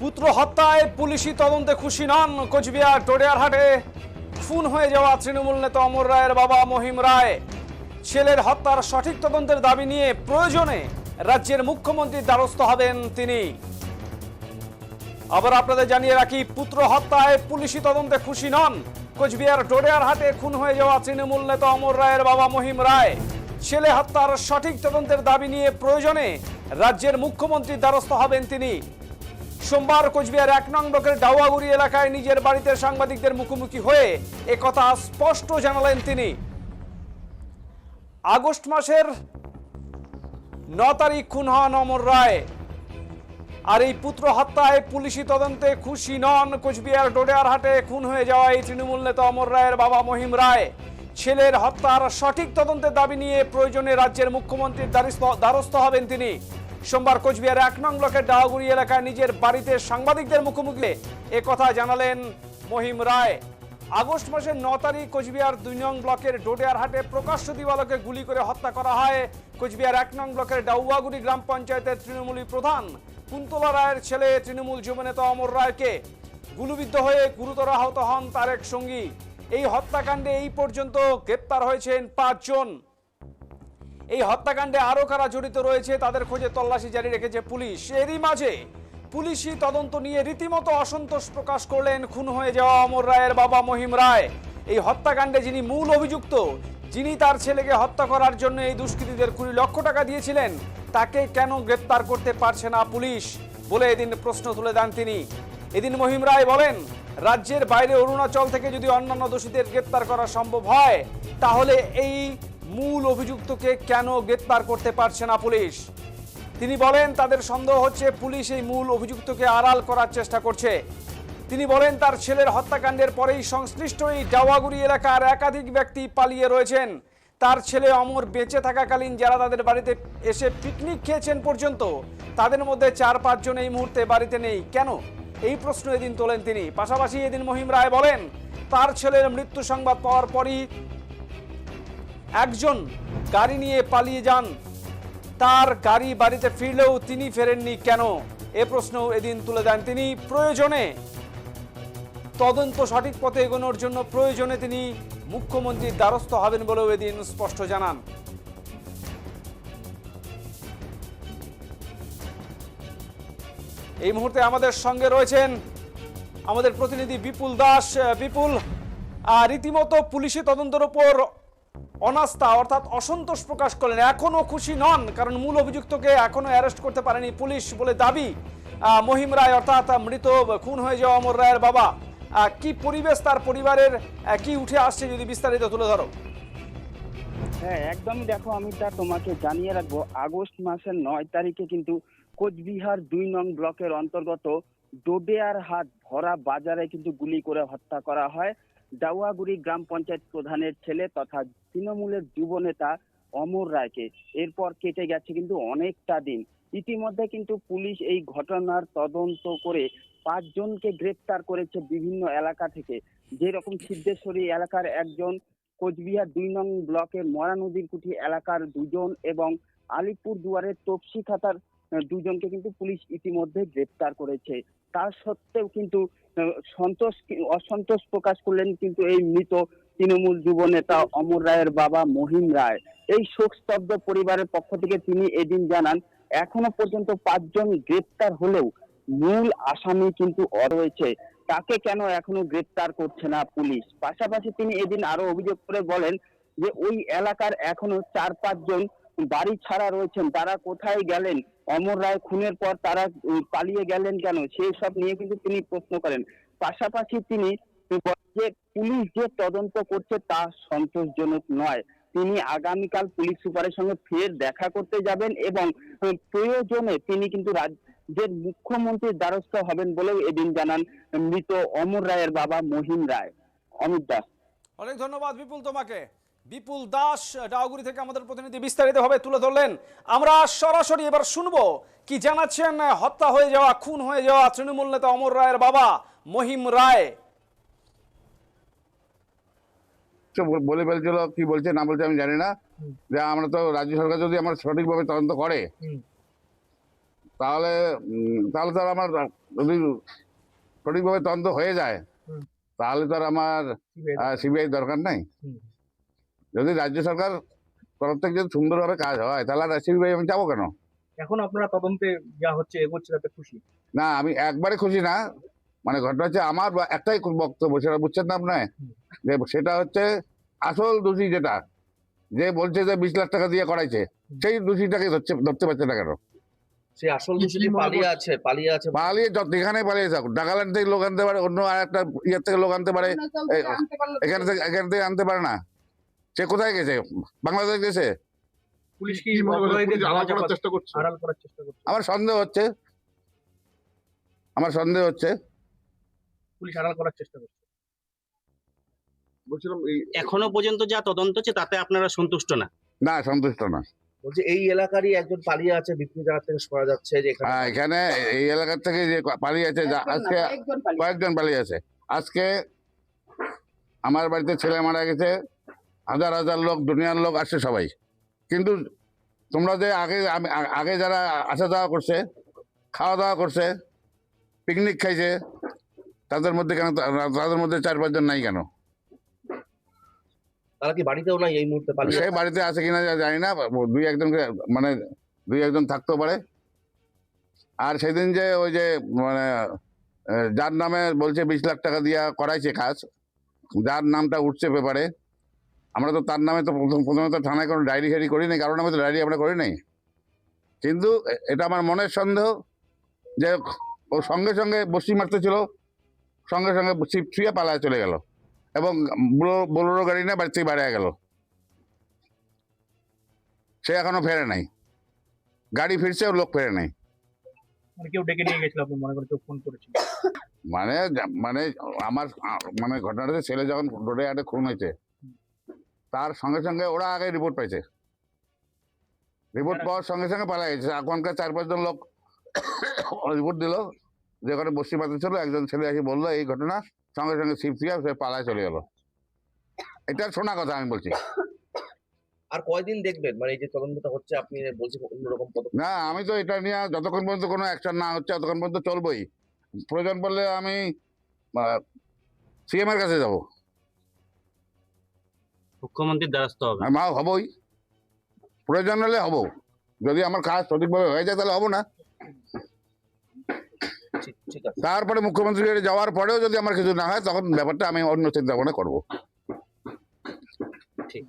পুত্র হত্যায় পুলিশি তদন্তে খুশি নন কোচবিহার টোডিয়ারহাটে খুন হয়ে যাওয়া তৃণমূল নেতা অমর রায়ের বাবা মহিম রায়। ছেলের হত্যার সঠিক তদন্তের দাবি নিয়ে প্রয়োজনে রাজ্যের মুখ্যমন্ত্রীর দ্বারস্থ হবেন তিনি। আবার আপনাদের জানিয়ে রাখি, পুত্র হত্যায় পুলিশি তদন্তে খুশি নন কোচবিহার ডোডেয়ারহাটে খুন হয়ে যাওয়া তৃণমূল নেতা অমর রায়ের বাবা মহিম রায়। ছেলে হত্যার সঠিক তদন্তের দাবি নিয়ে প্রয়োজনে রাজ্যের মুখ্যমন্ত্রীর দ্বারস্থ হবেন তিনি। সোমবার কোচবিহার এক নং ব্লকের ডাউয়াগুড়ি এলাকায় নিজের বাড়িতে সাংবাদিকদের মুখোমুখি হয়ে একথা স্পষ্ট জানালেন তিনি। আগস্ট মাসের ন তারিখ খুন হন অমর রায়। আর এই পুত্র হত্যায় পুলিশি তদন্তে খুশি নন কোচবিহার ডোডেয়ারহাটে খুন হয়ে যাওয়া এই তৃণমূল নেতা অমর রায়ের বাবা মহিম রায়। ছেলের হত্যার সঠিক তদন্তের দাবি নিয়ে প্রয়োজনে রাজ্যের মুখ্যমন্ত্রীর দ্বারস্থ হবেন তিনি। সোমবার কোচবিহার এক নং ব্লকের ডাহাগুড়ি এলাকায় নিজের বাড়িতে সাংবাদিকদের মুখোমুখি এ কথা জানালেন মহিম রায়। আগস্ট মাসের ন তারিখ কোচবিহার দুই নং ব্লকের ডোডেয়ারহাটে প্রকাশ্য দিবালকে গুলি করে হত্যা করা হয়। কোচবিহার এক নং ব্লকের ডাউয়াগুড়ি গ্রাম পঞ্চায়েতের তৃণমূলী প্রধান কুন্তলা রায়ের ছেলে তৃণমূল যুবনেতা অমর রায়কে গুলিবিদ্ধ হয়ে গুরুতর আহত হন তার এক সঙ্গী। এই হত্যাকাণ্ডে এই পর্যন্ত গ্রেপ্তার হয়েছেন পাঁচজন। এই হত্যাকাণ্ডে আরও কারা জড়িত রয়েছে, তাদের খোঁজে তল্লাশি জারি রেখেছে পুলিশ। এরই মাঝে পুলিশি তদন্ত নিয়ে রীতিমতো অসন্তোষ প্রকাশ করলেন খুন হয়ে যাওয়া অমর রায়ের বাবা মহিম রায়। এই হত্যাকাণ্ডে যিনি মূল অভিযুক্ত, যিনি তার ছেলেকে হত্যা করার জন্য এই দুষ্কৃতীদের কুড়ি লক্ষ টাকা দিয়েছিলেন, তাকে কেন গ্রেপ্তার করতে পারছে না পুলিশ বলে এদিন প্রশ্ন তুলে দেন তিনি। এদিন মহিম রায় বলেন, রাজ্যের বাইরে অরুণাচল থেকে যদি অন্যান্য দোষীদের গ্রেপ্তার করা সম্ভব হয়, তাহলে এই মূল অভিযুক্তকে কেন গ্রেপ্তার করতে পারছে না পুলিশ? তিনি বলেন, তাদের সন্দেহ হচ্ছে পুলিশ এই মূল অভিযুক্তকে আড়াল করার চেষ্টা করছে। তিনি বলেন, তার ছেলের হত্যাকাণ্ডের পরেই সংশ্লিষ্ট এই ডাওয়াগুড়ি এলাকার একাধিক ব্যক্তি পালিয়ে রয়েছেন। তার ছেলে অমর বেঁচে থাকাকালীন যারা তাদের বাড়িতে এসে পিকনিক খেয়েছেন পর্যন্ত, তাদের মধ্যে চার পাঁচজন এই মুহূর্তে বাড়িতে নেই। কেন? এই প্রশ্ন এদিন তোলেন তিনি। পাশাপাশি এদিন মহিম রায় বলেন, তার ছেলের মৃত্যু সংবাদ পাওয়ার পরই একজন গাড়ি নিয়ে পালিয়ে যান। তার গাড়ি বাড়িতে ফিরলেও তিনি ফেরেননি কেন? এ প্রশ্ন এদিন তুলে দেন তিনি। প্রয়োজনে তদন্ত সঠিক পথে এগোনোর জন্য প্রয়োজনে তিনি মুখ্যমন্ত্রীর দ্বারস্থ হবেন বলেও এদিন স্পষ্ট জানান। এই মুহূর্তে আমাদের সঙ্গে রয়েছেন আমাদের প্রতিনিধি বিপুল দাস। বিপুল রীতিমতো পুলিশি তদন্তের উপর অনাস্থা অর্থাৎ অসন্তোষ প্রকাশ করলেন। এখনও খুশি নন, কারণ মূল অভিযুক্তকে এখনও অ্যারেস্ট করতে পারেনি পুলিশ বলে দাবি। মহিম রায় অর্থাৎ মৃত খুন হয়ে যাওয়া অমর রায়ের বাবা। কি পরিবেশ তার পরিবারের কি উঠে আসছে যদি বিস্তারিত তুলে ধরো। হ্যাঁ একদমই দেখো, আমি তা তোমাকে জানিয়ে রাখব, আগস্ট মাসের নয় তারিখে কিন্তু কোচবিহার দুই নং ব্লকের অন্তর্গত ডোডেয়ার হাট ভরা বাজারে কিন্তু গুলি করে হত্যা করা হয়। ডাউয়াগুড়ি গ্রাম পঞ্চায়েত প্রধানের ছেলে তথা তৃণমূলের যুব নেতা অমর রায়কে এরপর কেটে গেছে কিন্তু অনেকটা দিন। ইতিমধ্যে কিন্তু পুলিশ এই ঘটনার তদন্ত করে পাঁচজনকে গ্রেপ্তার করেছে বিভিন্ন এলাকা থেকে। যেরকম সিদ্ধেশ্বরী এলাকার একজন কোচবিহার দুই নং ব্লকের মরা নদীর কুঠি এলাকার দুজন এবং আলিপুর দুয়ারের তপসি খাতার আহ, দুজনকে কিন্তু পুলিশ ইতিমধ্যে গ্রেপ্তার করেছে। তার সত্ত্বেও কিন্তু সন্তোষ অসন্তোষ প্রকাশ করলেন কিন্তু এই মৃত তৃণমূল যুব নেতা অমর রায়ের বাবা মহিম রায়। এই শোকস্তব্ধ পরিবারের পক্ষ থেকে তিনি এদিন জানান, এখনও পর্যন্ত পাঁচজন গ্রেপ্তার হলেও মূল আসামি কিন্তু রয়েছে তাকে কেন এখনও গ্রেপ্তার করছে না পুলিশ? পাশাপাশি তিনি এদিন আরও অভিযোগ করে বলেন যে ওই এলাকার এখনও চার পাঁচজন বাড়ি ছাড়া রয়েছেন, তারা কোথায় গেলেন? অমর রায় খুনের পর তারা পালিয়ে গেলেন কেন? সেই সব নিয়ে কিন্তু তিনি প্রশ্ন করেন। পাশাপাশি তিনি যে, পুলিশ যে তদন্ত করছে তা সন্তোষজনক নয়। তিনি আগামীকাল পুলিশ সুপারের সঙ্গে ফের দেখা করতে যাবেন এবং প্রয়োজনে তিনি কিন্তু রাজ্যের মুখ্যমন্ত্রীর দ্বারস্থ হবেন বলেও এদিন জানান মৃত অমর রায়ের বাবা মহিম রায়। অমিত দাস। অনেক ধন্যবাদ বিপুল তোমাকে। বিপুল দাস ডাউগুড়ি থেকে আমাদের প্রতিনিধি বিস্তারিতভাবে তুলে ধরলেন। আমরা সরাসরি এবার শুনব কি জানাচ্ছেন হত্যা হয়ে যাওয়া খুন হয়ে যাওয়া তৃণমূল নেতা অমর রায়ের বাবা মহিম রায়। বলে ফেলছিল কি বলছে না বলছে আমি জানি না। যে আমরা তো রাজ্য সরকার যদি আমার সঠিকভাবে তদন্ত করে তাহলে তাহলে তো আর আমার যদি সঠিকভাবে তদন্ত হয়ে যায় তাহলে তো আর আমার সিবিআই দরকার নাই। যদি রাজ্য সরকার তরফ থেকে যদি সুন্দরভাবে কাজ হয় তাহলে আর সিবিআই আমি যাব কেন? এখন আপনারা তদন্তে যা হচ্ছে এগোচ্ছে তাতে খুশি? না আমি একবারে খুশি না। মানে ঘটনা হচ্ছে আমার একটাই বক্তব্য সেটা বুঝছেন না আপনার যে সেটা হচ্ছে আসল দোষী যেটা যে বলছে যে বিশ লাখ টাকা দিয়ে করাইছে সেই দোষীটাকে ধরছে ধরতে পারছে না কেন? সে আসল দোষী পালিয়ে আছে পালিয়ে আছে? পালিয়ে যত এখানে পালিয়ে থাকুক। নাগাল্যান্ড থেকে লোক আনতে পারে অন্য আর একটা ইয়ের থেকে লোক আনতে পারে। এখান থেকে এখান থেকে আনতে পারে না। সে কোথায় গেছে? বাংলাদেশ গেছে? পুলিশ কি কি করছেন? অপরাধীদের পুলিশ আড়াল করার ধাওয়া চেষ্টা করছে। আড়াল করার চেষ্টা করছে। আমার সন্দেহ হচ্ছে। আমার সন্দেহ হচ্ছে। পুলিশ আড়াল করার চেষ্টা করছে। বলছিলাম এখনও পর্যন্ত যা তদন্ত হচ্ছে তাতে আপনারা সন্তুষ্ট না? না সন্তুষ্ট না। বলছে এই এলাকারই একজন পালিয়ে আছে বিভিন্ন জায়গা থেকে শোনা যাচ্ছে যে এখানে হ্যাঁ, এখানে এই এলাকার থেকে যে পালিয়ে আছে আজকে কয়েকজন পালিয়ে আছে। আজকে আমার বাড়িতে ছেলে মারা গেছে। হাজার হাজার লোক দুনিয়ার লোক আসছে সবাই। কিন্তু তোমরা যে আগে আগে যারা আসা যাওয়া করছে খাওয়া দাওয়া করছে পিকনিক খাইছে তাদের মধ্যে কেন তাদের মধ্যে চার পাঁচজন নাই কেন? তারা কি বাড়িতেও নাই এই মুহূর্তে সে বাড়িতে আছে কিনা জানি না দুই একজনকে মানে দুই একজন থাকতেও পারে। আর সেদিন যে ওই যে মানে যার নামে বলছে বিশ লাখ টাকা দিয়া করাইছে কাজ যার নামটা উঠছে পেপারে আমরা তো তার নামে তো প্রথম প্রথমে তো থানায় কোনো ডায়েরি ফেরি করি নাই কারণ নামে তো ডায়েরি আমরা করি নাই কিন্তু এটা আমার মনের সন্দেহ যে ও সঙ্গে সঙ্গে বসি মারতে ছিল সঙ্গে সঙ্গে ছিপ ছুঁয়ে পালায় চলে গেল এবং বোলো- বোলেরো গাড়ি নিয়ে বাড়ি থেকে বাইরে গেল। সে এখনও ফেরে নাই। গাড়ি ফিরছে ও লোক ফেরে নাই। মানে মনে মানে মানে আমার মানে ঘটনাটা ছেলে যখন রোডে হাটে খুন হয়েছে তার সঙ্গে সঙ্গে ওরা আগে রিপোর্ট পাইছে। রিপোর্ট পাওয়ার সঙ্গে সঙ্গে পালা গেছে। এখনকার চার পাঁচজন লোক রিপোর্ট দিল। যে ওখানে বসি পাতে ছিল একজন ছেলে এসে বলল এই ঘটনা। সঙ্গে সঙ্গে শিফট দিয়ে সে পালায় চলে গেল। এটা শোনা কথা আমি বলছি। আর কয়দিন দেখবেন? মানে এই যে তদন্তটা হচ্ছে আপনি বলছেন অন্যরকম পদক্ষেপ। না আমি তো এটা নিয়ে যতক্ষণ পর্যন্ত কোনো অ্যাকশন না হচ্ছে ততক্ষণ পর্যন্ত চলবই। প্রয়োজন পড়লে আমি সিএম এর কাছে যাব। মুখ্যমন্ত্রীর দ্বারস্থ হবে। মা হবই। প্রয়োজন হলে হব যদি আমার কাজ সঠিকভাবে হয়ে যায় তাহলে হব না। তারপরে মুখ্যমন্ত্রী যাওয়ার পরেও যদি আমার কিছু না হয় তখন ব্যাপারটা আমি অন্য চিন্তা ভাবনা করব। ঠিক।